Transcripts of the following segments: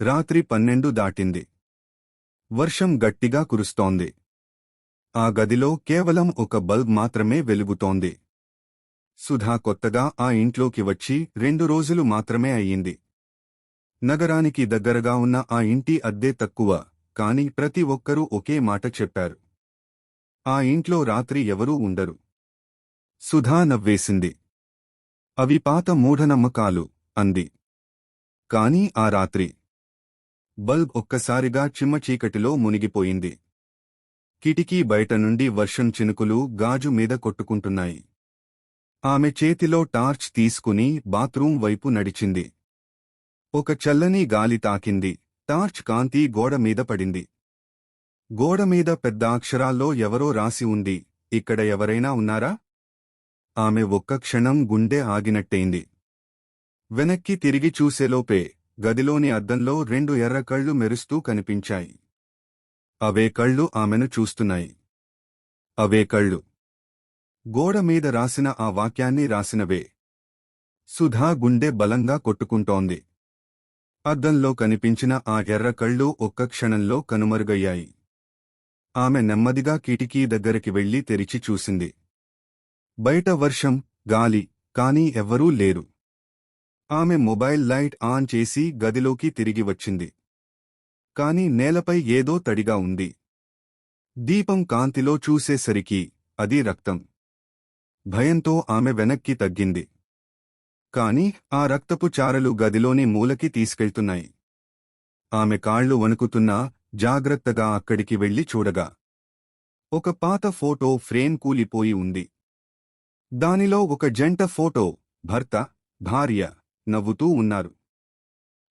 రాత్రి పన్నెండు దాటింది. వర్షం గట్టిగా కురుస్తోంది. ఆ గదిలో కేవలం ఒక బల్బ్ మాత్రమే వెలుగుతోంది. సుధా కొత్తగా ఆ ఇంట్లోకి వచ్చి రెండు రోజులు మాత్రమే అయ్యింది. నగరానికి దగ్గరగా ఉన్న ఆ ఇంటి అద్దె తక్కువ కాని ప్రతి ఒక్కరూ ఒకే మాట చెప్పారు. ఆ ఇంట్లో రాత్రి ఎవరూ ఉండరు. సుధా నవ్వేసింది. అవి పాత మూఢనమ్మకాలు అంది. కాని ఆ రాత్రి బల్బ్ ఒక్కసారిగా చిమ్మచీకటిలో మునిగిపోయింది. కిటికీ బయట నుండి వర్షం చినుకులు గాజు మీద కొట్టుకుంటున్నాయి. ఆమె చేతిలో టార్చ్ తీసుకుని బాత్రూం వైపు నడిచింది. ఒక చల్లని గాలి తాకింది. టార్చ్ కాంతి గోడ మీద పడింది. గోడ మీద పెద్ద అక్షరాల్లో ఎవరో రాసి ఉంది. ఇక్కడ ఎవరైనా ఉన్నారా? ఆమె ఒక్క క్షణం గుండె ఆగినట్టయింది. వెనక్కి తిరిగి చూసేలోపే గదిలోని అద్దంలో రెండు ఎర్ర కళ్ళు మెరుస్తూ కనిపించాయి. అవే కళ్ళు ఆమెను చూస్తున్నాయి. అవే కళ్ళు. గోడ మీద రాసిన ఆ వాక్యాన్ని రాసినవే. సుధా గుండె బలంగా కొట్టుకుంటోంది. అద్దంలో కనిపించిన ఆ ఎర్ర కళ్ళు ఒక్క క్షణంలో కనుమరుగయ్యాయి. ఆమె నెమ్మదిగా కిటికీ దగ్గరికి వెళ్ళి తెరిచి చూసింది. బయట వర్షం గాలి కానీ ఎవ్వరూ లేరు. ఆమె మొబైల్ లైట్ ఆన్ చేసి గదిలోకి తిరిగి వచ్చింది. కాని నేలపై ఏదో తడిగా ఉంది. దీపం కాంతిలో చూసేసరికి అది రక్తం. భయంతో ఆమె వెనక్కి తగ్గింది. కాని ఆ రక్తపు చారలు గదిలోని మూలకి తీసుకెళ్తున్నాయి. ఆమె కాళ్ళు వణుకుతున్నా జాగ్రత్తగా అక్కడికి వెళ్ళి చూడగా. ఒక పాత ఫోటో ఫ్రేమ్ కూలిపోయి ఉంది. దానిలో ఒక జంట ఫోటో భర్త భార్య. నవ్వుతూ ఉన్నారు.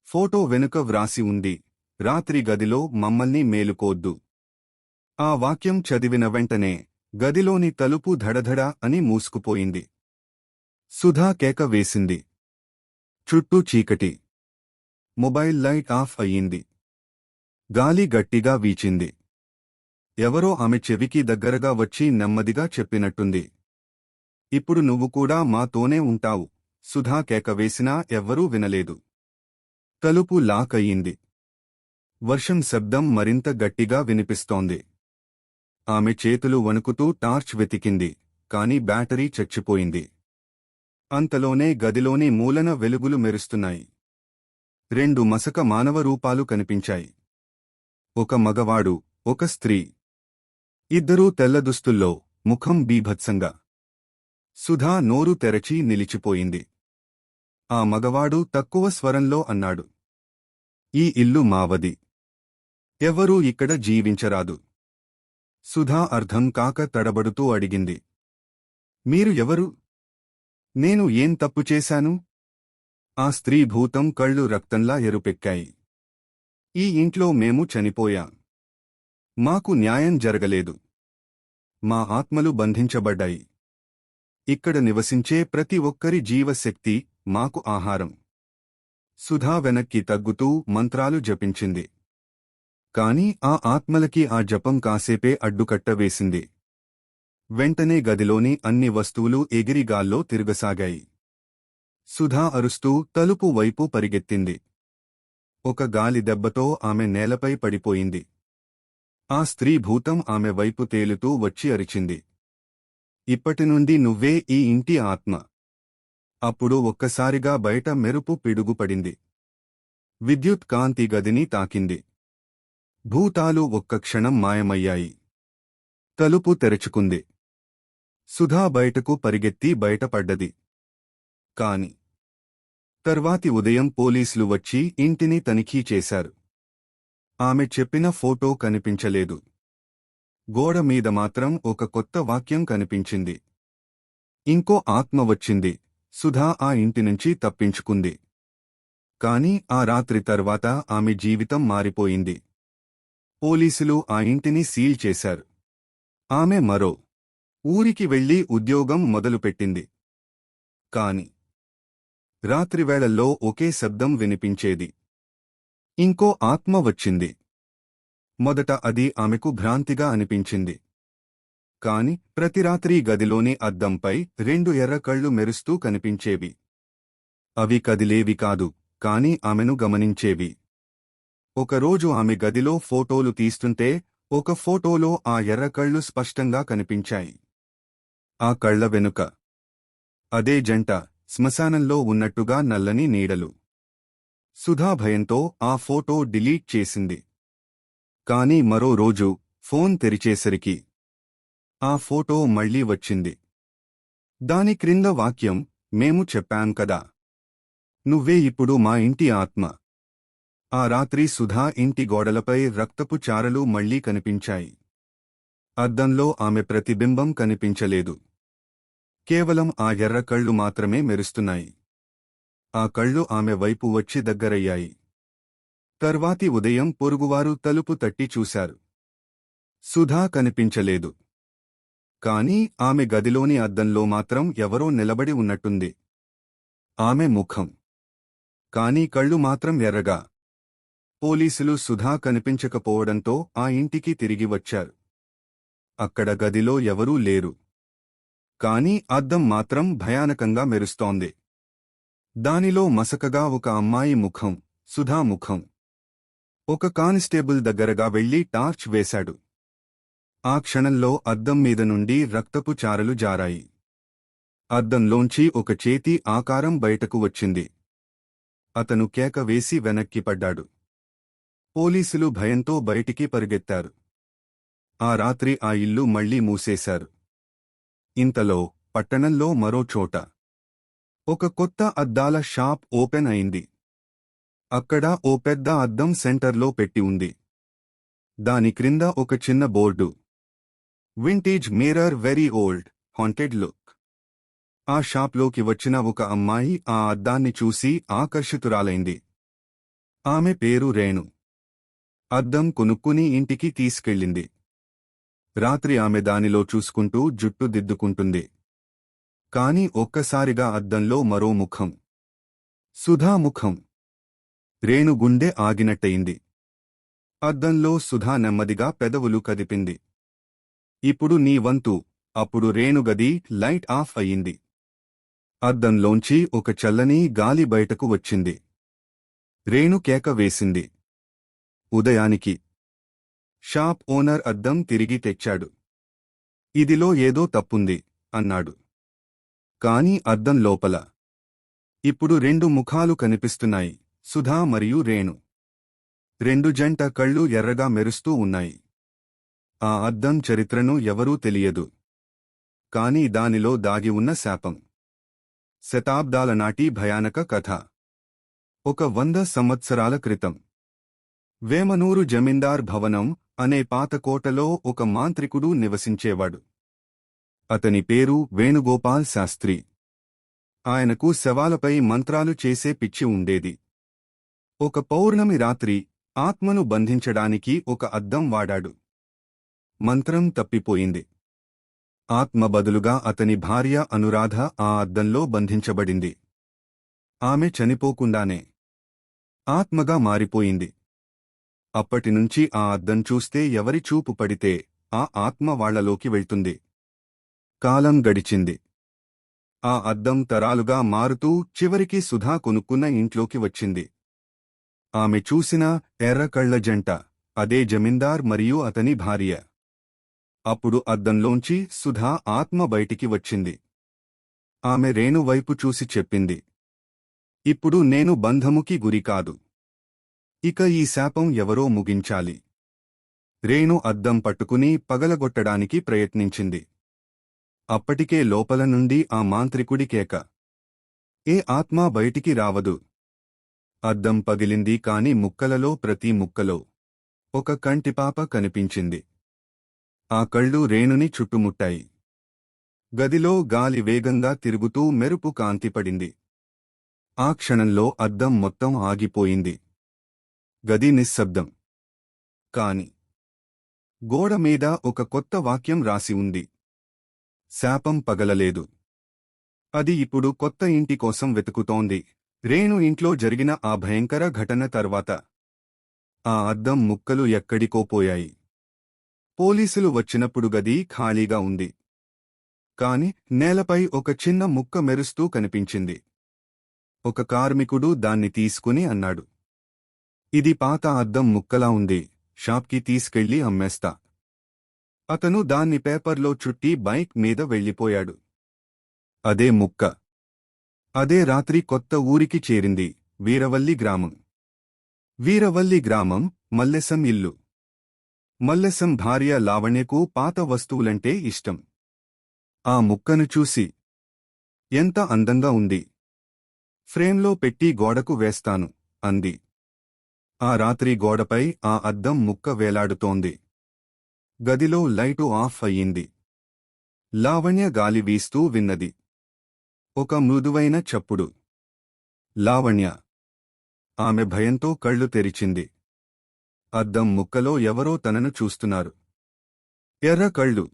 ఫోటో వెనుక వ్రాసి ఉంది. రాత్రి గదిలో మమ్మల్ని మేలుకోద్దు. ఆ వాక్యం చదివిన వెంటనే గదిలోని తలుపు ధడధడ అని మూసుకుపోయింది. సుధా కేక వేసింది. చుట్టూ చీకటి. మొబైల్ లైట్ ఆఫ్ అయ్యింది. గాలి గట్టిగా వీచింది. ఎవరో ఆమె చెవికి దగ్గరగా వచ్చి నెమ్మదిగా చెప్పినట్టుంది. ఇప్పుడు నువ్వు కూడా మాతోనే ఉంటావు. సుధా కేక వేసినా ఎవ్వరూ వినలేదు. తలుపు లాక్ అయ్యింది. వర్షం శబ్దం మరింత గట్టిగా వినిపిస్తోంది. ఆమె చేతులు వణుకుతూ టార్చ్ వెతికింది కాని బ్యాటరీ చచ్చిపోయింది. అంతలోనే గదిలోని మూలన వెలుగులు మెరుస్తున్నాయి. రెండు మసక మానవ రూపాలు కనిపించాయి. ఒక మగవాడు ఒక స్త్రీ. ఇద్దరూ తెల్లదుస్తుల్లో ముఖం బీభత్సంగా. సుధా నోరు తెరచి నిలిచిపోయింది. ఆ మగవాడు తక్కువ స్వరంలో అన్నాడు. ఈ ఇల్లు మావది. ఎవరూ ఇక్కడ జీవించరాదు. సుధా అర్థం కాక తడబడుతూ అడిగింది. మీరు ఎవరు? నేను ఏం తప్పు చేశాను? ఆ స్త్రీ భూతం కళ్ళు రక్తంలా ఎరుపెక్కాయి. ఈ ఇంట్లో మేము చనిపోయాం. మాకు న్యాయం జరగలేదు. మా ఆత్మలు బంధించబడ్డాయి. ఇక్కడ నివసించే ప్రతి ఒక్కరి జీవశక్తి మాకు ఆహారం. సుధా వెనక్కి తగ్గుతూ మంత్రాలు జపించింది. కాని ఆ ఆత్మలకి ఆ జపం కాసేపే అడ్డుకట్ట వేసింది వెంటనే గదిలోని అన్ని వస్తువులు ఎగిరిగాల్లో తిరగసాగాయి. సుధా అరుస్తూ తలుపు వైపు పరిగెత్తింది. ఒక గాలి దెబ్బతో ఆమె నేలపై పడిపోయింది. ఆ స్త్రీ భూతం ఆమె వైపు తేలుతూ వచ్చి అరిచింది. ఇప్పటినుండి నువ్వే ఈ ఇంటి ఆత్మ. అప్పుడు ఒక్కసారిగా బయట మెరుపు పిడుగుపడింది. విద్యుత్ కాంతి గదిని తాకింది. భూతాలు ఒక్క క్షణం మాయమయ్యాయి. తలుపు తెరుచుకుంది. సుధా బయటకు పరిగెత్తి బయటపడ్డది. కాని తర్వాతి ఉదయం పోలీసులు వచ్చి ఇంటిని తనిఖీ చేశారు. ఆమె చెప్పిన ఫోటో కనిపించలేదు. గోడ మీద మాత్రం ఒక కొత్త వాక్యం కనిపించింది. ఇంకో ఆత్మ వచ్చింది. సుధా ఆ ఇంటి నుంచి తప్పించుకుంది. కాని ఆ రాత్రి తర్వాత ఆమె జీవితం మారిపోయింది. పోలీసులు ఆ ఇంటిని సీల్ చేశారు. ఆమె మరో ఊరికి వెళ్ళి ఉద్యోగం మొదలుపెట్టింది. కాని రాత్రివేళల్లో ఒకే శబ్దం వినిపించేది. ఇంకో ఆత్మ వచ్చింది. మొదట అది ఆమెకు భ్రాంతిగా అనిపించింది. కాని ప్రతి రాత్రి గదిలోని అద్దంపై రెండు ఎర్రకళ్ళు మెరుస్తూ కనిపించేవి. అవి కదిలేవి కాదు కాని ఆమెను గమనించేవి. ఒకరోజు ఆమె గదిలో ఫోటోలు తీస్తుంటే ఒక ఫోటోలో ఆ ఎర్రకళ్ళు స్పష్టంగా కనిపించాయి. ఆ కళ్ళ వెనుక. అదే జంట శ్మశానంలో ఉన్నట్టుగా నల్లని నీడలు. సుధా భయంతో ఆ ఫోటో డిలీట్ చేసింది. కాని మరో రోజు ఫోన్ తెరిచేసరికి ఆ ఫోటో మళ్ళీ వచ్చింది. దాని క్రింద వాక్యం మేము చెప్పాం కదా. నువ్వే ఇప్పుడు మా ఇంటి ఆత్మ. ఆ రాత్రి సుధా ఇంటి గోడలపై రక్తపు చారలు మళ్ళీ కనిపించాయి. అద్దంలో ఆమె ప్రతిబింబం కనిపించలేదు. కేవలం ఆ ఎర్ర కళ్ళు మాత్రమే మెరుస్తున్నాయి. ఆ కళ్ళు ఆమె వైపు వచ్చి దగ్గరయ్యాయి. తర్వాతి ఉదయం పొరుగువారు తలుపు తట్టి చూశారు. సుధా కనిపించలేదు. కాని ఆమె గదిలోని అద్దంలో మాత్రం ఎవరో నిలబడి ఉన్నట్టుంది. ఆమె ముఖం. కాని కళ్ళు మాత్రం ఎర్రగా. పోలీసులు సుధా కనిపించకపోవడంతో ఆ ఇంటికి తిరిగి వచ్చారు. అక్కడ గదిలో ఎవరూ లేరు. కాని అద్దం మాత్రం భయానకంగా మెరుస్తోంది. దానిలో మసకగా ఒక అమ్మాయి ముఖం. సుధా ముఖం. ఒక కానిస్టేబుల్ దగ్గరగా వెళ్ళి టార్చ్ వేశాడు. ఆ క్షణంలో అద్దం మీద నుండి రక్తపు చారలు జారాయి. అద్దంలోంచి ఒక చేతి ఆకారం బయటకు వచ్చింది. అతను కేక వేసి వెనక్కి పడ్డాడు. పోలీసులు భయంతో బయటికి పరిగెత్తారు. ఆ రాత్రి ఆ ఇల్లు మళ్ళీ మూసేశారు. ఇంతలో పట్టణంలో మరో చోట. ఒక కొత్త అద్దాల షాప్ ఓపెన్ అయింది. అక్కడ ఓ పెద్ద అద్దం సెంటర్లో పెట్టి ఉంది. దాని క్రింద ఒక చిన్న board. Vintage mirror very old haunted look ఆ షాప్లోకి వచ్చిన ఒక అమ్మాయి ఆ అద్దాన్ని చూసి ఆకర్షితురాలైంది. ఆమె పేరు రేణు. అద్దం కొనుక్కుని ఇంటికి తీసుకెళ్ళింది. రాత్రి ఆమె దానిలో చూసుకుంటూ జుట్టు దిద్దుకుంటుంది. కాని ఒక్కసారిగా అద్దంలో మరో ముఖం. సుధా రేణుగుండె ఆగినట్టయింది. అద్దంలో సుధా నెమ్మదిగా పెదవులు కదిపింది. ఇప్పుడు నీ వంతు అప్పుడు రేణుగది లైట్ ఆఫ్ అయింది అద్దంలోంచి ఒక చల్లని గాలి బయటకు వచ్చింది. రేణు కేక వేసింది. ఉదయానికి. షాప్ ఓనర్ అద్దం తిరిగి తెచ్చాడు. ఇదిలో ఏదో తప్పుంది అన్నాడు. కాని అద్దం లోపల. ఇప్పుడు రెండు ముఖాలు కనిపిస్తున్నాయి. సుధా మరియు రేణు. రెండు జంట కళ్ళు ఎర్రగా మెరుస్తూ ఉన్నాయి. ఆ అద్దం చరిత్రను ఎవరూ తెలియదు. కాని దానిలో దాగి ఉన్న శాపం. శతాబ్దాల నాటి భయానక కథ. ఒక వంద సంవత్సరాల క్రితం. వేమనూరు జమీందార్ భవనం అనే పాత కోటలో ఒక మాంత్రికుడు నివసించేవాడు. అతని పేరు వేణుగోపాల్ శాస్త్రి. ఆయనకు శవాలపై మంత్రాలు చేసే పిచ్చి ఉండేది. ఒక పౌర్ణమి రాత్రి ఆత్మను బంధించడానికి ఒక అద్దం వాడాడు. మంత్రం తప్పిపోయింది. ఆత్మ బదులుగా అతని భార్య అనురాధ ఆ అద్దంలో బంధించబడింది. ఆమె చనిపోకుండానే ఆత్మగా మారిపోయింది. అప్పటినుంచి ఆ అద్దం చూస్తే ఎవరి చూపు పడితే ఆ ఆత్మ వాళ్ళలోకి వెళ్తుంది. కాలం గడిచింది. ఆ అద్దం తరాలుగా మారుతూ చివరికి సుధా కొనుక్కున్న ఇంట్లోకి వచ్చింది. ఆమె చూసిన ఎర్ర కళ్ళ జంట అదే జమీందార్ మరియు అతని భార్య. అప్పుడు అద్దంలోంచి సుధా ఆత్మ బయటికి వచ్చింది. ఆమె రేణు వైపు చూసి చెప్పింది. ఇప్పుడు నేను బంధముకి గురికాదు ఇక ఈ శాపం ఎవరో ముగించాలి. రేణు అద్దం పట్టుకుని పగలగొట్టడానికి ప్రయత్నించింది. అప్పటికే లోపల నుండి ఆ మాంత్రికుడి కేక. ఏ ఆత్మా బయటికి రావదు. అద్దం పగిలింది కాని ముక్కలలో ప్రతి ముక్కలో ఒక కంటిపాప కనిపించింది. ఆ కళ్ళు రేణుని చుట్టుముట్టాయి. గదిలో గాలి వేగంగా తిరుగుతూ మెరుపు కాంతిపడింది ఆ క్షణంలో అద్దం మొత్తం ఆగిపోయింది. గది నిశ్శబ్దం. కాని గోడ మీద ఒక కొత్త వాక్యం రాసి ఉంది. శాపం పగలలేదు. అది ఇప్పుడు కొత్త ఇంటి కోసం వెతుకుతోంది. రేణు ఇంట్లో జరిగిన ఆ భయంకర ఘటన తర్వాత ఆ అద్దం ముక్కలు ఎక్కడికో పోయాయి. పోలీసులు వచ్చినప్పుడు గది ఖాళీగా ఉంది. కాని నేలపై ఒక చిన్న ముక్క మెరుస్తూ కనిపించింది. ఒక కార్మికుడు దాన్ని తీసుకుని అన్నాడు. ఇది పాత అద్దం ముక్కలా ఉంది. షాప్కి తీసుకెళ్ళి అమ్మేస్తా. అతను దాన్ని పేపర్లో చుట్టి బైక్ మీద వెళ్ళిపోయాడు. అదే ముక్క. అదే రాత్రి కొత్త ఊరికి చేరింది వీరవల్లి గ్రామం. వీరవల్లి గ్రామం మల్లెసం ఇల్లు. మల్లెసం భార్య లావణ్యకు పాత వస్తువులంటే ఇష్టం. ఆ ముక్కను చూసి ఎంత అందంగా ఉంది. ఫ్రేమ్లో పెట్టి గోడకు వేస్తాను అంది. ఆ రాత్రి గోడపై ఆ అద్దం ముక్క వేలాడుతోంది. గదిలో లైటు ఆఫ్ అయ్యింది. లావణ్య గాలి వీస్తూ విన్నది. ఒక మృదువైన చప్పుడు. లావణ్య. ఆమె భయంతో కళ్ళు తెరిచింది. అద్దం ముక్కలో ఎవరో తనను చూస్తున్నారు. ఎర్ర కళ్ళు.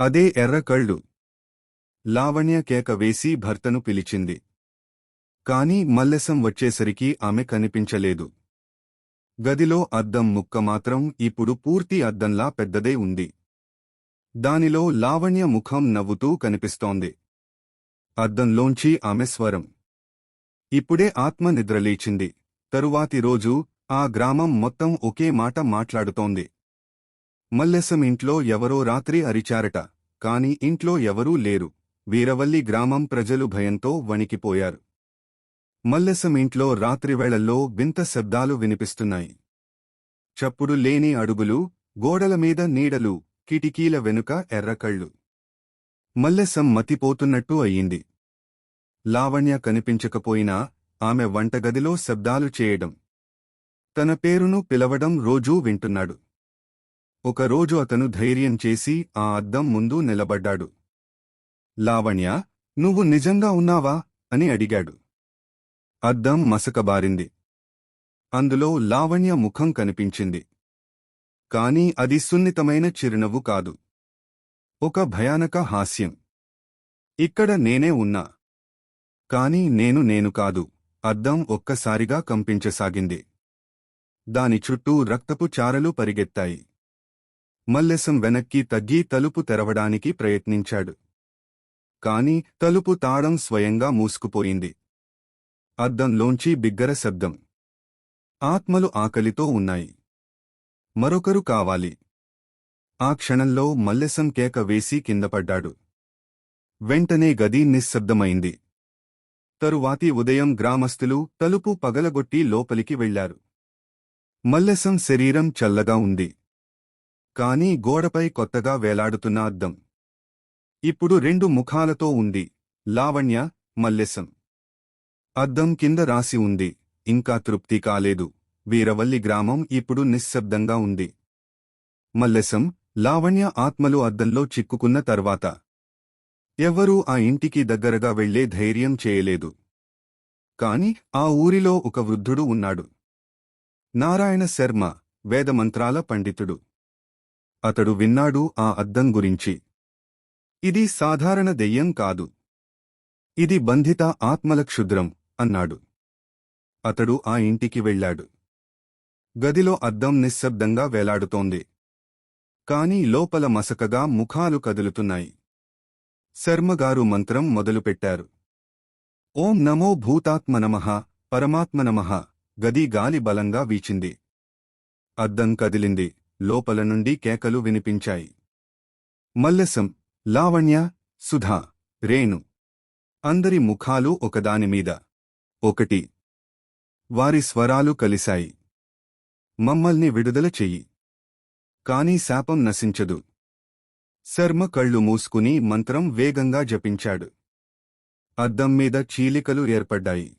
అదే ఎర్ర కళ్ళు. లావణ్య కేక వేసి భర్తను పిలిచింది. కాని మల్లెసం వచ్చేసరికి ఆమె కనిపించలేదు. గదిలో అద్దం ముక్క మాత్రం ఇప్పుడు పూర్తి అద్దంలా పెద్దదే ఉంది. దానిలో లావణ్య ముఖం నవ్వుతూ కనిపిస్తోంది. అద్దంలోంచి ఆమె స్వరం. ఇప్పుడే ఆత్మ నిద్రలేచింది తరువాతి రోజు ఆ గ్రామం మొత్తం ఒకే మాట మాట్లాడుతోంది. మల్లెసం ఇంట్లో ఎవరో రాత్రి అరిచారట. కాని ఇంట్లో ఎవరూ లేరు. వీరవల్లి గ్రామం ప్రజలు భయంతో వణికిపోయారు. మల్లెసం ఇంట్లో రాత్రివేళల్లో వింత శబ్దాలు వినిపిస్తున్నాయి. చప్పుడు లేని అడుగులు గోడల మీద నీడలు కిటికీల వెనుక ఎర్రకళ్ళు. మల్లెసం మతిపోతున్నట్టు అయ్యింది. లావణ్య కనిపించకపోయినా ఆమె వంటగదిలో శబ్దాలు చేయడం. తన పేరును పిలవడం రోజూ వింటున్నాడు. ఒకరోజు అతను ధైర్యం చేసి ఆ అద్దం ముందు నిలబడ్డాడు. లావణ్య నువ్వు నిజంగా ఉన్నావా? అని అడిగాడు. అద్దం మసకబారింది. అందులో లావణ్య ముఖం కనిపించింది. కాని అది సున్నితమైన చిరునవ్వు కాదు. ఒక భయానక హాస్యం. ఇక్కడ నేనే ఉన్నా. కాని నేను నేను కాదు అద్దం ఒక్కసారిగా కంపించసాగింది. దాని చుట్టూ రక్తపు చారలు పరిగెత్తాయి. మల్లెసం వెనక్కి తగ్గి తలుపు తెరవడానికి ప్రయత్నించాడు. కాని తలుపు తాళం స్వయంగా మూసుకుపోయింది. అద్దంలోంచి బిగ్గర శబ్దం. ఆత్మలు ఆకలితో ఉన్నాయి. మరొకరు కావాలి. ఆ క్షణంలో మల్లెసం కేక వేసి కిందపడ్డాడు వెంటనే గది నిశ్శబ్దమైంది. తరువాతి ఉదయం గ్రామస్తులు తలుపు పగలగొట్టి లోపలికి వెళ్ళారు మల్లెసం శరీరం చల్లగా ఉంది. కాని గోడపై కొత్తగా వేలాడుతున్న అద్దం. ఇప్పుడు రెండు ముఖాలతో ఉంది. లావణ్య మల్లెసం అద్దం కింద రాసి ఉంది. ఇంకా తృప్తి కాలేదు. వీరవల్లి గ్రామం ఇప్పుడు నిశ్శబ్దంగా ఉంది. మల్లెసం లావణ్య ఆత్మలు అద్దంలో చిక్కుకున్న తర్వాత ఎవ్వరూ ఆ ఇంటికి దగ్గరగా వెళ్ళే ధైర్యం చేయలేదు. కాని ఆ ఊరిలో ఒక వృద్ధుడు ఉన్నాడు. నారాయణ శర్మ వేదమంత్రాల పండితుడు. అతడు విన్నాడు ఆ అద్దం గురించి. ఇది సాధారణ దెయ్యం కాదు. ఇది బంధిత ఆత్మల క్షుద్రం అన్నాడు. అతడు ఆ ఇంటికి వెళ్ళాడు. గదిలో అద్దం నిశ్శబ్దంగా వేలాడుతోంది. కాని లోపల మసకగా ముఖాలు కదులుతున్నాయి. శర్మగారు మంత్రం మొదలుపెట్టారు. ఓం నమో భూతాత్మనమః పరమాత్మనమః గది గాలి బలంగా వీచింది. అద్దం కదిలింది లోపల నుండి కేకలు వినిపించాయి. మల్లెసం లావణ్య సుధా రేణు. అందరి ముఖాలు ఒకదానిమీద ఒకటి. వారి స్వరాలు కలిశాయి. మమ్మల్ని విడుదల చెయ్యి. కాని శాపం నశించదు. శర్మ కళ్ళు మూసుకుని మంత్రం వేగంగా జపించాడు. అద్దం మీద చీలికలు ఏర్పడ్డాయి.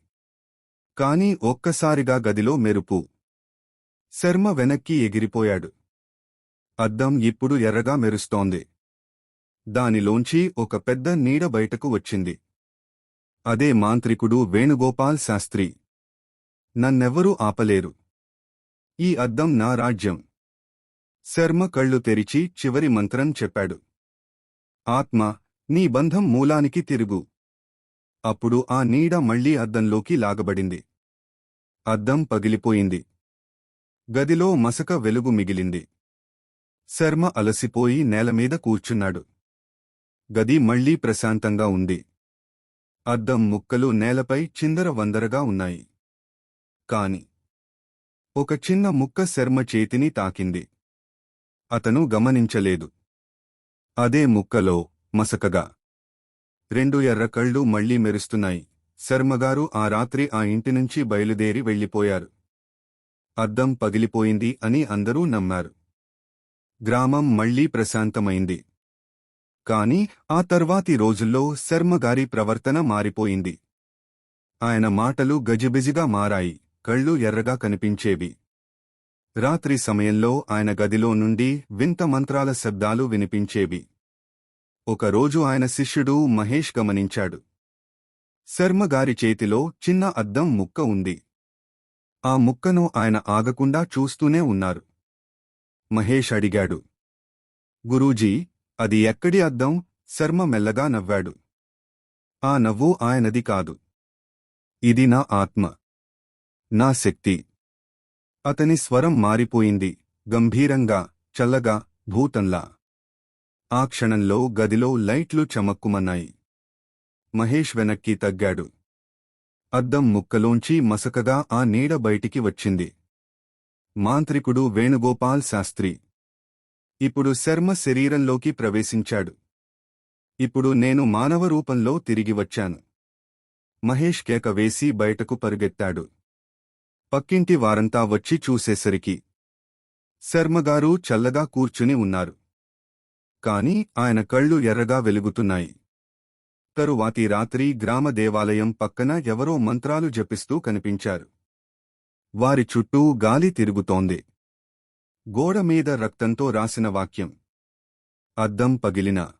కాని ఒక్కసారిగా గదిలో మెరుపు. శర్మ వెనక్కి ఎగిరిపోయాడు. అద్దం ఇప్పుడు ఎర్రగా మెరుస్తోంది. దానిలోంచి ఒక పెద్ద నీడ బయటకు వచ్చింది. అదే మాంత్రికుడు వేణుగోపాల్ శాస్త్రి. నన్నెవ్వరూ ఆపలేరు. ఈ అద్దం నా రాజ్యం. శర్మ కళ్ళు తెరిచి చివరి మంత్రం చెప్పాడు. ఆత్మ నీ బంధం మూలానికి తిరుగు. అప్పుడు ఆ నీడ మళ్ళీ అద్దంలోకి లాగబడింది. అద్దం పగిలిపోయింది. గదిలో మసక వెలుగు మిగిలింది. శర్మ అలసిపోయి నేలమీద కూర్చున్నాడు. గది మళ్ళీ ప్రశాంతంగా ఉంది. అద్దం ముక్కలు నేలపై చిందర వందరగా ఉన్నాయి. కాని ఒక చిన్న ముక్క శర్మ చేతిని తాకింది. అతను గమనించలేదు. అదే ముక్కలో మసకగా. రెండు ఎర్ర కళ్ళు మళ్ళీ మెరుస్తున్నాయి. శర్మగారు ఆ రాత్రి ఆ ఇంటి నుంచి బయలుదేరి వెళ్ళిపోయారు. అద్దం పగిలిపోయింది అని అందరూ నమ్మారు. గ్రామం మళ్ళీ ప్రశాంతమైంది. కాని ఆ తర్వాతి రోజుల్లో శర్మగారి ప్రవర్తన మారిపోయింది. ఆయన మాటలు గజిబిజిగా మారాయి. కళ్ళు ఎర్రగా కనిపించేవి. రాత్రి సమయంలో ఆయన గదిలో నుండి వింత మంత్రాల శబ్దాలు వినిపించేవి. ఒకరోజు ఆయన శిష్యుడు మహేష్ గమనించాడు. శర్మగారి చేతిలో చిన్న అద్దం ముక్క ఉంది. ఆ ముక్కను ఆయన ఆగకుండా చూస్తూనే ఉన్నారు. మహేష్ అడిగాడు. గురూజీ అది ఎక్కడి అద్దం? శర్మ మెల్లగా నవ్వాడు. ఆ నవ్వు ఆయనది కాదు. ఇది నా ఆత్మ. నా శక్తి. అతని స్వరం మారిపోయింది. గంభీరంగా చల్లగా భూతంలా. ఆ క్షణంలో గదిలో లైట్లు చమక్కుమన్నాయి. మహేష్ వెనక్కి తగ్గాడు. అద్దం ముక్కలోంచి మసకగా ఆ నీడ బయటికి వచ్చింది. మాంత్రికుడు వేణుగోపాల్ శాస్త్రి. ఇప్పుడు శర్మ శరీరంలోకి ప్రవేశించాడు. ఇప్పుడు నేను మానవ రూపంలో తిరిగి వచ్చాను. మహేష్ కేక వేసి బయటకు పరుగెత్తాడు. పక్కింటి వారంతా వచ్చి చూసేసరికి శర్మగారు చల్లగా కూర్చుని ఉన్నారు. కాని ఆయన కళ్ళు ఎర్రగా వెలుగుతున్నాయి. తరువాతి రాత్రి గ్రామ దేవాలయం పక్కన ఎవరో మంత్రాలు జపిస్తూ కనిపించారు. వారి చుట్టూ గాలి తిరుగుతోంది. గోడ మీద రక్తంతో రాసిన వాక్యం. అద్దం పగిలిన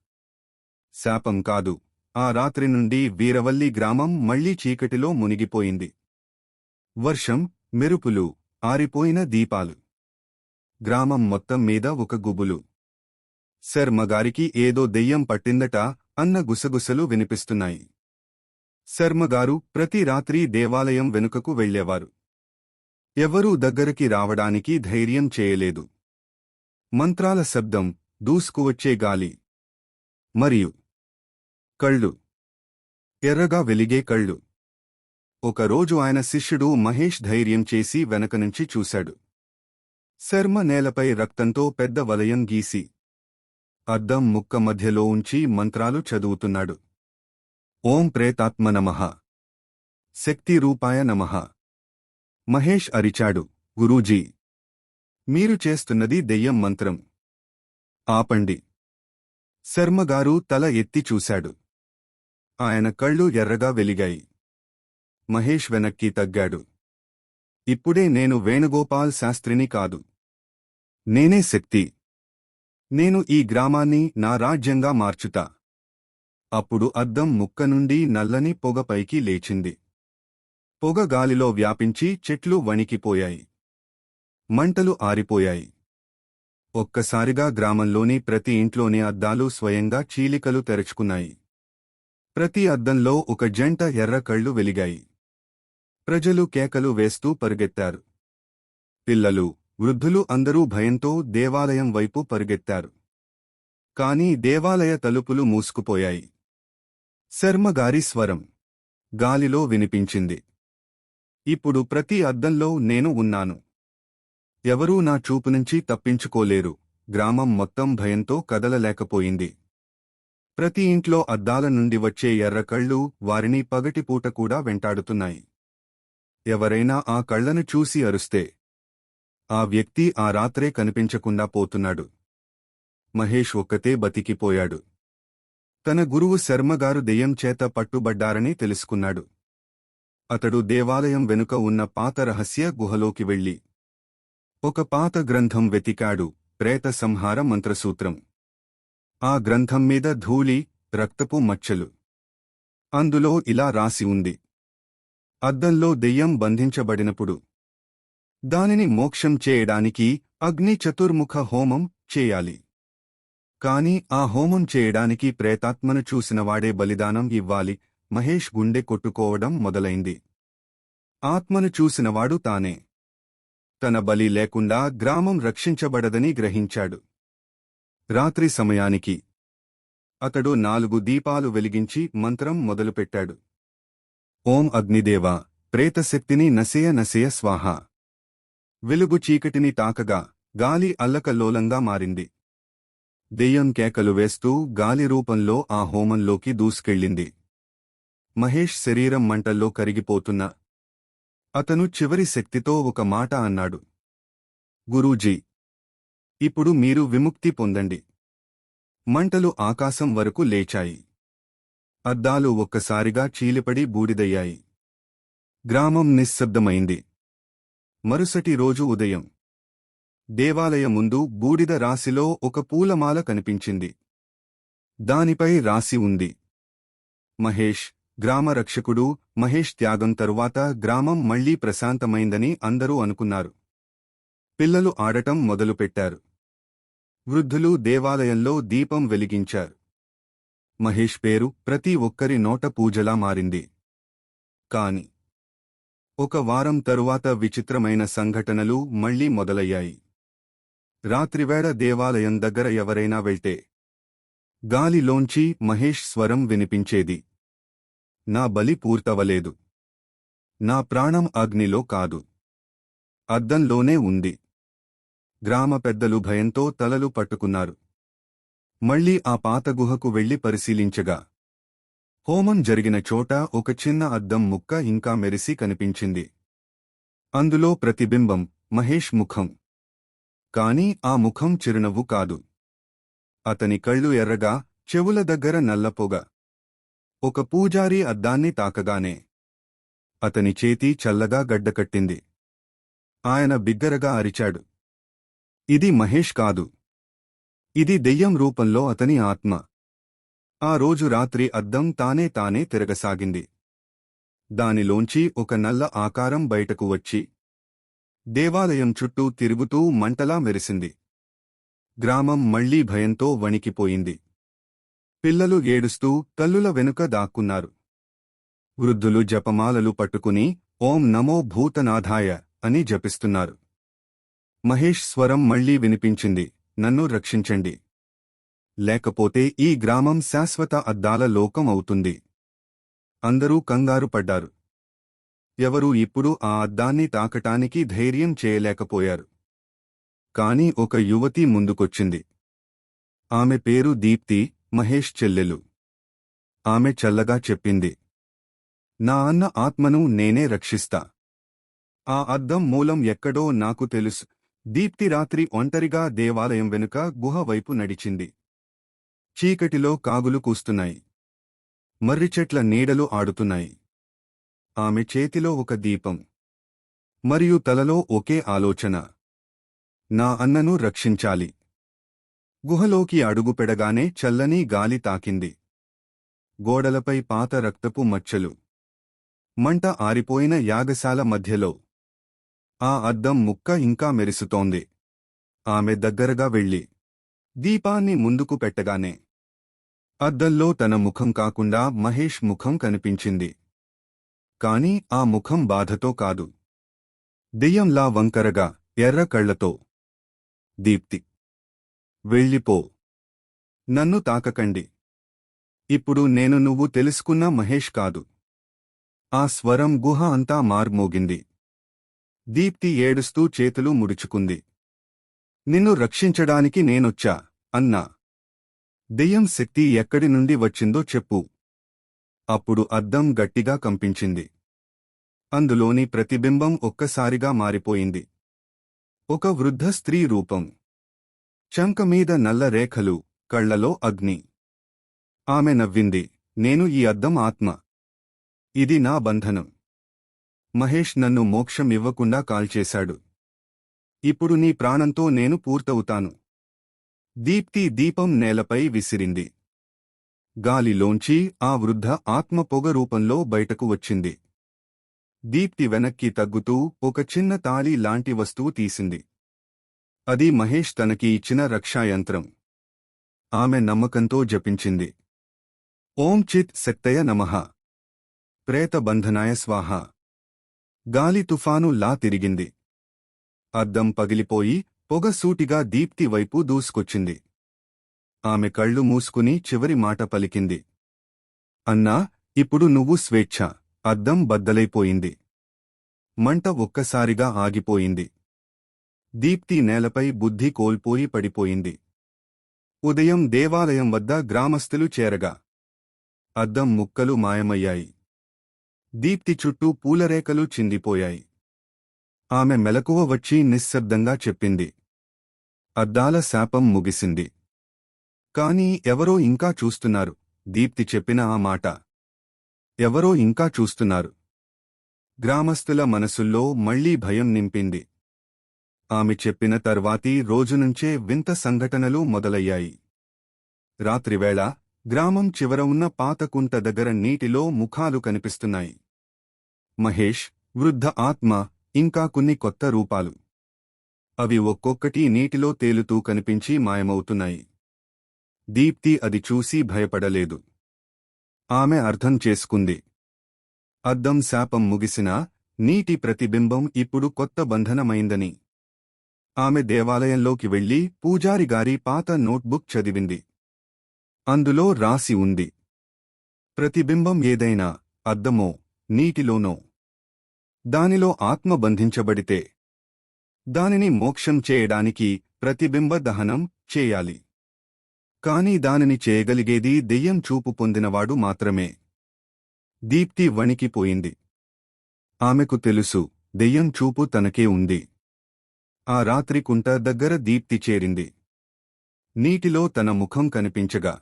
శాపం కాదు. ఆ రాత్రి నుండి వీరవల్లి గ్రామం మళ్ళీ చీకటిలో మునిగిపోయింది. వర్షం మెరుపులు ఆరిపోయిన దీపాలు. గ్రామం మొత్తం మీద ఒక గుబులు. శర్మగారికి ఏదో దెయ్యం పట్టిందట అన్న గుసగుసలు వినిపిస్తున్నాయి. శర్మగారు ప్రతి రాత్రి దేవాలయం వెనుకకు వెళ్ళేవారు ఎవరూ దగ్గరికి రావడానికి ధైర్యం చేయలేదు. మంత్రాల శబ్దం దూసుకువచ్చే గాలి. మరియు కళ్ళు. ఎర్రగా వెలిగే కళ్ళు. ఒకరోజు ఆయన శిష్యుడు మహేష్ ధైర్యం చేసి వెనక నుంచి చూశాడు. శర్మ నేలపై రక్తంతో పెద్ద వలయం గీసి అద్దం ముక్క మధ్యలో ఉంచి మంత్రాలు చదువుతున్నాడు. ఓం ప్రేతాత్మ నమః. శక్తి రూపాయ నమః. మహేష్ అరిచాడు. గురూజీ! మీరు చేస్తున్నది దెయ్యం మంత్రం. ఆపండి. శర్మగారు తల ఎత్తి చూశాడు. ఆయన కళ్ళు ఎర్రగా వెలిగాయి. మహేష్ వెనక్కి తగ్గాడు. ఇప్పుడే నేను వేణుగోపాల్ శాస్త్రిని కాదు. నేనే శక్తి. నేను ఈ గ్రామాన్ని నా రాజ్యంగా మార్చుతా. అప్పుడు అద్దం ముక్క నుండి నల్లని పొగ పైకి లేచింది. పొగ గాలిలో వ్యాపించి చెట్లు వణికిపోయాయి. మంటలు ఆరిపోయాయి. ఒక్కసారిగా గ్రామంలోని ప్రతి ఇంట్లోని అద్దాలు స్వయంగా చీలికలు తెరుచుకున్నాయి. ప్రతి అద్దంలో ఒక జంట ఎర్ర కళ్ళు వెలిగాయి. ప్రజలు కేకలు వేస్తూ పరుగెత్తారు. పిల్లలు వృద్ధులు అందరూ భయంతో దేవాలయం వైపు పరుగెత్తారు. కాని దేవాలయ తలుపులు మూసుకుపోయాయి. శర్మగారి స్వరం గాలిలో వినిపించింది. ఇప్పుడు ప్రతి అద్దంలో నేను ఉన్నాను. ఎవరూ నా చూపు నుంచి తప్పించుకోలేరు. గ్రామం మొత్తం భయంతో కదలలేకపోయింది. ప్రతి ఇంట్లో అద్దాల నుండి వచ్చే ఎర్రకళ్ళు వారిని పగటిపూట కూడా వెంటాడుతున్నాయి. ఎవరైనా ఆ కళ్ళను చూసి అరుస్తే ఆ వ్యక్తి ఆ రాత్రే కనిపించకుండా పోతున్నాడు. మహేష్ ఒక్కతే బతికిపోయాడు. తన గురువు శర్మగారు దెయ్యం చేత పట్టుబడ్డారని తెలుసుకున్నాడు. అతడు దేవాలయం వెనుక ఉన్న పాత రహస్య గుహలోకి వెళ్ళి ఒక పాత గ్రంథం వెతికాడు. ప్రేత సంహార మంత్రసూత్రం. ఆ గ్రంథం మీద ధూళి రక్తపు మచ్చలు. అందులో ఇలా రాసి ఉంది. అద్దంలో దెయ్యం బంధించబడినప్పుడు. దానిని మోక్షం చేయడానికి అగ్ని చతుర్ముఖ హోమం చేయాలి. కాని ఆ హోమం చేయడానికి ప్రేతాత్మను చూసినవాడే బలిదానం ఇవ్వాలి. మహేష్ గుండె కొట్టుకోవడం మొదలైంది. ఆత్మను చూసినవాడు తానే. తన బలి లేకుండా గ్రామం రక్షించబడదని గ్రహించాడు. రాత్రి సమయానికి. అతడు నాలుగు దీపాలు వెలిగించి మంత్రం మొదలుపెట్టాడు. ఓం అగ్నిదేవా ప్రేతశక్తిని నసేయ నసేయ స్వాహ. వెలుగు చీకటిని తాకగా గాలి అల్లకల్లోలంగా మారింది. దెయ్యం కేకలు వేస్తూ గాలి రూపంలో ఆ హోమంలోకి దూసుకెళ్ళింది. మహేష్ శరీరం మంటల్లో కరిగిపోతున్న. అతను చివరి శక్తితో ఒక మాట అన్నాడు. గురూజీ! ఇప్పుడు మీరు విముక్తి పొందండి. మంటలు ఆకాశం వరకు లేచాయి. అద్దాలు ఒక్కసారిగా చీలిపడి బూడిదయ్యాయి. గ్రామం నిశ్శబ్దమైంది. మరుసటి రోజు ఉదయం. దేవాలయ ముందు బూడిద రాశిలో ఒక పూలమాల కనిపించింది. దానిపై రాసి ఉంది. మహేష్ గ్రామ రక్షకుడు మహేష్ త్యాగం తరువాత గ్రామం మళ్ళీ ప్రశాంతమైందని అందరూ అనుకున్నారు. పిల్లలు ఆడటం మొదలుపెట్టారు. వృద్ధులు దేవాలయంలో దీపం వెలిగించారు. మహేష్ పేరు ప్రతి ఒక్కరి నోట పూజలా మారింది. కాని ఒక వారం తరువాత విచిత్రమైన సంఘటనలు మళ్ళీ మొదలయ్యాయి. రాత్రివేళ దేవాలయం దగ్గర ఎవరైనా వెళ్తే గాలిలోంచి మహేష్ స్వరం వినిపించేది. నా బలి పూర్తవలేదు. నా ప్రాణం అగ్నిలో కాదు. అద్దంలోనే ఉంది. గ్రామ పెద్దలు భయంతో తలలు పట్టుకున్నారు. మళ్ళీ ఆ పాత గుహకు వెళ్ళి పరిశీలించగా. హోమం జరిగిన చోట ఒక చిన్న అద్దం ముక్క ఇంకా మెరిసి కనిపించింది. అందులో ప్రతిబింబం మహేష్ ముఖం. కాని ఆ ముఖం చిరునవ్వు కాదు. అతని కళ్ళు ఎర్రగా చెవుల దగ్గర నల్లపొగ. ఒక పూజారి అద్దాన్ని తాకగానే. అతని చేతి చల్లగా గడ్డకట్టింది. ఆయన బిగ్గరగా అరిచాడు. ఇది మహేష్ కాదు. ఇది దెయ్యం రూపంలో అతని ఆత్మ. ఆ రోజు రాత్రి అద్దం తానే తానే తిరగసాగింది. దానిలోంచి ఒక నల్ల ఆకారం బయటకు వచ్చి దేవాలయం చుట్టూ తిరుగుతూ మంటలా మెరిసింది. గ్రామం మళ్ళీ భయంతో వణికిపోయింది. పిల్లలు ఏడుస్తూ తల్లుల వెనుక దాక్కున్నారు. వృద్ధులు జపమాలలు పట్టుకుని ఓం నమో భూతనాథాయ అని జపిస్తున్నారు. మహేష్ స్వరం మళ్ళీ వినిపించింది. నన్ను రక్షించండి. లేకపోతే ఈ గ్రామం శాశ్వత అద్దాల లోకం అవుతుంది. అందరూ కంగారు పడ్డారు. ఎవరూ ఇప్పుడు ఆ అద్దాన్ని తాకటానికి ధైర్యం చేయలేకపోయారు. కాని ఒక యువతి ముందుకొచ్చింది. ఆమె పేరు దీప్తి మహేష్ చెల్లెలు. ఆమె చల్లగా చెప్పింది. నా అన్న ఆత్మను నేనే రక్షిస్తా. ఆ అద్దం మూలం ఎక్కడో నాకు తెలుసు. దీప్తి రాత్రి ఒంటరిగా దేవాలయం వెనుక గుహ వైపు నడిచింది. చీకటిలో కాగులు కూస్తున్నాయి. మర్రిచెట్ల నీడలు ఆడుతున్నాయి. ఆమె చేతిలో ఒక దీపం. మరియు తలలో ఒకే ఆలోచన. నా అన్నను రక్షించాలి. గుహలోకి అడుగుపెడగానే చల్లని గాలి తాకింది. గోడలపై పాత రక్తపు మచ్చలు. మంట ఆరిపోయిన యాగశాల మధ్యలో. ఆ అద్దం ముక్క ఇంకా మెరుసుతోంది. ఆమె దగ్గరగా వెళ్ళి దీపాన్ని ముందుకు పెట్టగానే అద్దంలో తన ముఖం కాకుండా మహేష్ ముఖం కనిపించింది. కాని ఆ ముఖం బాధతో కాదు. దెయ్యంలా వంకరగా ఎర్ర కళ్ళతో దీప్తి వెళ్ళిపో. నన్ను తాకకండి. ఇప్పుడు నేను నువ్వు తెలుసుకున్న మహేష్ కాదు. ఆ స్వరం గుహ అంతా మార్మోగింది. దీప్తి ఏడుస్తూ చేతులు ముడుచుకుంది. నిన్ను రక్షించడానికి నేనొచ్చా? అన్నా. దెయ్యం శక్తి ఎక్కడి నుండి వచ్చిందో చెప్పు. అప్పుడు అద్దం గట్టిగా కంపించింది. అందులోని ప్రతిబింబం ఒక్కసారిగా మారిపోయింది. ఒక వృద్ధ స్త్రీ రూపం. చంకమీద నల్లరేఖలు నల్ల రేఖలు కళ్ళలో అగ్ని. ఆమె నవ్వింది. నేను ఈ అద్దం ఆత్మ. ఇది నా బంధనం. మహేష్ నన్ను మోక్షం ఇవ్వకుండా కాల్చేశాడు ఇప్పుడు నీ ప్రాణంతో నేను పూర్తవుతాను. దీప్తి దీపం నేలపై విసిరింది. గాలిలోంచి ఆ వృద్ధ ఆత్మ పొగ రూపంలో బయటకు వచ్చింది. దీప్తి వెనక్కి తగ్గుతూ ఒక చిన్న తాళి లాంటి వస్తువు తీసింది. అది మహేష్ తనకి ఇచ్చిన రక్షాయంత్రం. ఆమె నమ్మకంతో జపించింది. ఓం చిత్ శక్తయ నమః. ప్రేతబంధనాయ స్వాహ. గాలి తుఫాను లా తిరిగింది. అద్దం పగిలిపోయి పొగ సూటిగా దీప్తి వైపు దూసుకొచ్చింది. ఆమె కళ్ళు మూసుకుని చివరి మాట పలికింది. అన్నా ఇప్పుడు నువ్వు స్వేచ్ఛ. అద్దం బద్దలైపోయింది. మంట ఒక్కసారిగా ఆగిపోయింది. దీప్తి నేలపై బుద్ధి కోల్పోయి పడిపోయింది. ఉదయం దేవాలయం వద్ద గ్రామస్తులు చేరగా. అద్దం ముక్కలు మాయమయ్యాయి. దీప్తి చుట్టూ పూలరేఖలు చిందిపోయాయి. ఆమె మెలకువ వచ్చి నిశ్శబ్దంగా చెప్పింది. అద్దాల శాపం ముగిసింది. కాని ఎవరో ఇంకా చూస్తున్నారు. దీప్తి చెప్పిన ఆ మాట. ఎవరో ఇంకా చూస్తున్నారు. గ్రామస్తుల మనసుల్లో మళ్ళీ భయం నింపింది. ఆమె చెప్పిన తర్వాతి రోజునుంచే వింత సంఘటనలు మొదలయ్యాయి. రాత్రివేళ గ్రామం చివర ఉన్న పాతకుంట దగ్గర నీటిలో ముఖాలు కనిపిస్తున్నాయి. మహేష్ వృద్ధ ఆత్మ ఇంకా కొన్ని కొత్త రూపాలు. అవి ఒక్కొక్కటి నీటిలో తేలుతూ కనిపించి మాయమవుతున్నాయి. దీప్తి అది చూసి భయపడలేదు. ఆమె అర్థం చేసుకుంది. అద్దం శాపం ముగిసినా నీటి ప్రతిబింబం ఇప్పుడు కొత్త బంధనమైందని. ఆమె దేవాలయంలోకి వెళ్ళి పూజారిగారి పాత నోట్బుక్ చదివింది. అందులో రాసి ఉంది. ప్రతిబింబం ఏదైనా అద్దమో నీటిలోనో. దానిలో ఆత్మ బంధించబడితే దానిని మోక్షం చేయడానికి ప్రతిబింబ దహనం చేయాలి. కాని దానిని చేయగలిగేది దెయ్యం చూపు పొందినవాడు మాత్రమే. దీప్తి వణికిపోయింది ఆమెకు తెలుసు దెయ్యం చూపు తనకే ఉంది. ఆ రాత్రి కుంట దగ్గర దీప్తి చేరింది. నీటిలో తన ముఖం కనిపించగా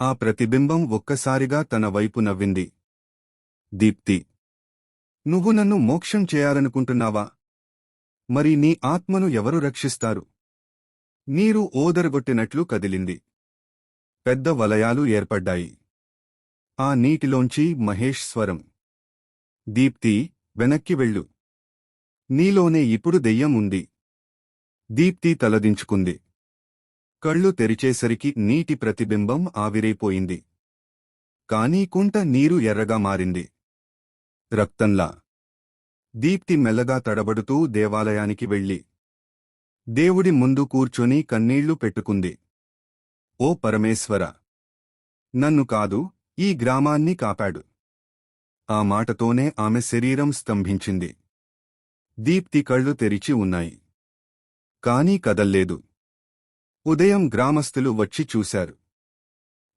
ఆ ప్రతిబింబం ఒక్కసారిగా తన వైపు నవ్వింది. దీప్తి నువ్వు నన్ను మోక్షం చేయాలనుకుంటున్నావా? మరి నీ ఆత్మను ఎవరు రక్షిస్తారు? నీరు ఓదరగొట్టినట్లు కదిలింది. పెద్ద వలయాలు ఏర్పడ్డాయి. ఆ నీటిలోంచి మహేష్ స్వరం. దీప్తి వెనక్కి వెళ్ళు. నీలోనే ఇప్పుడు దెయ్యం ఉంది. దీప్తి తలదించుకుంది. కళ్ళు తెరిచేసరికి నీటి ప్రతిబింబం ఆవిరైపోయింది. కానీ కుంట నీరు ఎర్రగా మారింది. రక్తంలా. దీప్తి మెల్లగా తడబడుతూ దేవాలయానికి వెళ్ళి దేవుడి ముందు కూర్చొని కన్నీళ్ళు పెట్టుకుంది. ఓ పరమేశ్వర! నన్ను కాదు ఈ గ్రామాన్ని కాపాడు. ఆ మాటతోనే ఆమె శరీరం స్తంభించింది. దీప్తి కళ్ళు తెరిచి ఉన్నాయి. కానీ కదల్లేదు. ఉదయం గ్రామస్థులు వచ్చి చూశారు.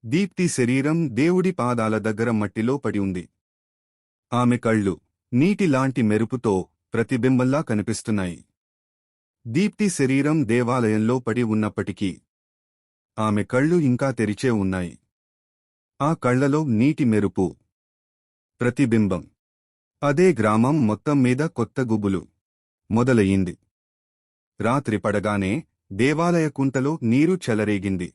దీప్తి శరీరం దేవుడి పాదాల దగ్గర మట్టిలో పడి ఉంది. ఆమె కళ్ళు నీటిలాంటి మెరుపుతో ప్రతిబింబంలా కనిపిస్తున్నాయి. దీప్తి శరీరం దేవాలయంలో పడి ఉన్నప్పటికీ ఆమె కళ్ళు ఇంకా తెరిచే ఉన్నాయి. ఆ కళ్ళలో నీటి మెరుపు ప్రతిబింబం. అదే గ్రామం మొత్తం మీద కొత్త గుబులు మొదలయింది రాత్రి పడగానే దేవాలయ కుంటలో నీరు చెలరేగింది.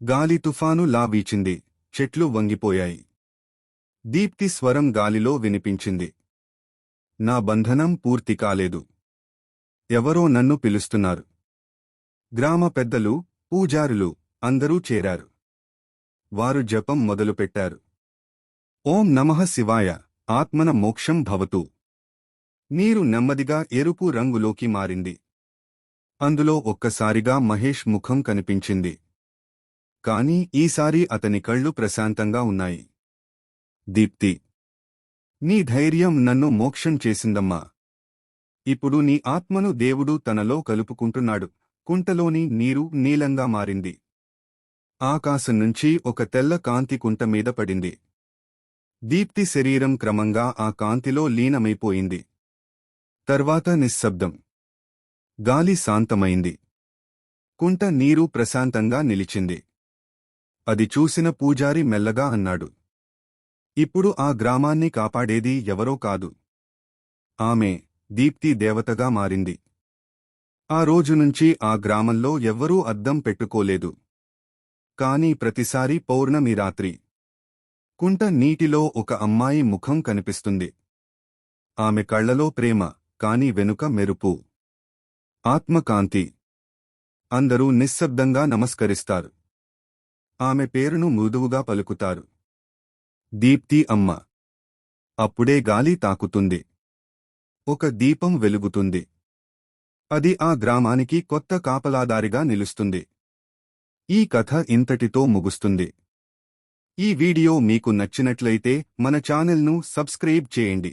గాలి తుఫాను లావీచింది. చెట్లు వంగిపోయాయి. దీప్తి స్వరం గాలిలో వినిపించింది. నా బంధనం పూర్తి కాలేదు. ఎవరో నన్ను పిలుస్తున్నారు. గ్రామ పెద్దలు పూజారులు అందరూ చేరారు. వారు జపం మొదలుపెట్టారు. ఓం నమః శివాయ ఆత్మన మోక్షం భవతు. నీరు నెమ్మదిగా ఎరుపు రంగులోకి మారింది. అందులో ఒక్కసారిగా మహేష్ ముఖం కనిపించింది. కాని ఈసారి అతని కళ్ళు ప్రశాంతంగా ఉన్నాయి. దీప్తి. నీ ధైర్యం నన్ను మోక్షం చేసిందమ్మా. ఇప్పుడు నీ ఆత్మను దేవుడు తనలో కలుపుకుంటున్నాడు. కుంటలోని నీరు నీలంగా మారింది. ఆకాశం నుంచి ఒక తెల్ల కాంతి కుంట మీద పడింది. దీప్తి శరీరం క్రమంగా ఆ కాంతిలో లీనమైపోయింది. తర్వాత నిశ్శబ్దం. గాలి శాంతమైంది. కుంట నీరు ప్రశాంతంగా నిలిచింది. అది చూసిన పూజారి మెల్లగా అన్నాడు. ఇప్పుడు ఆ గ్రామాన్ని కాపాడేది ఎవరో కాదు. ఆమె దీప్తి దేవతగా మారింది. ఆ రోజు నుంచి ఆ గ్రామంలో ఎవ్వరూ అద్దం పెట్టుకోలేదు. కాని ప్రతిసారి పౌర్ణమి రాత్రి కుంట నీటిలో ఒక అమ్మాయి ముఖం కనిపిస్తుంది. ఆమె కళ్ళలో ప్రేమ కాని వెనుక మెరుపు. ఆత్మకాంతి. అందరూ నిశ్శబ్దంగా నమస్కరిస్తారు. ఆమె పేరును మృదువుగా పలుకుతారు. దీప్తి అమ్మ. అప్పుడే గాలి తాకుతుంది. ఒక దీపం వెలుగుతుంది. అది ఆ గ్రామానికి కొత్త కాపలాదారిగా నిలుస్తుంది. ఈ కథ ఇంతటితో ముగుస్తుంది. ఈ వీడియో మీకు నచ్చినట్లయితే మన ఛానల్ను సబ్స్క్రైబ్ చేయండి.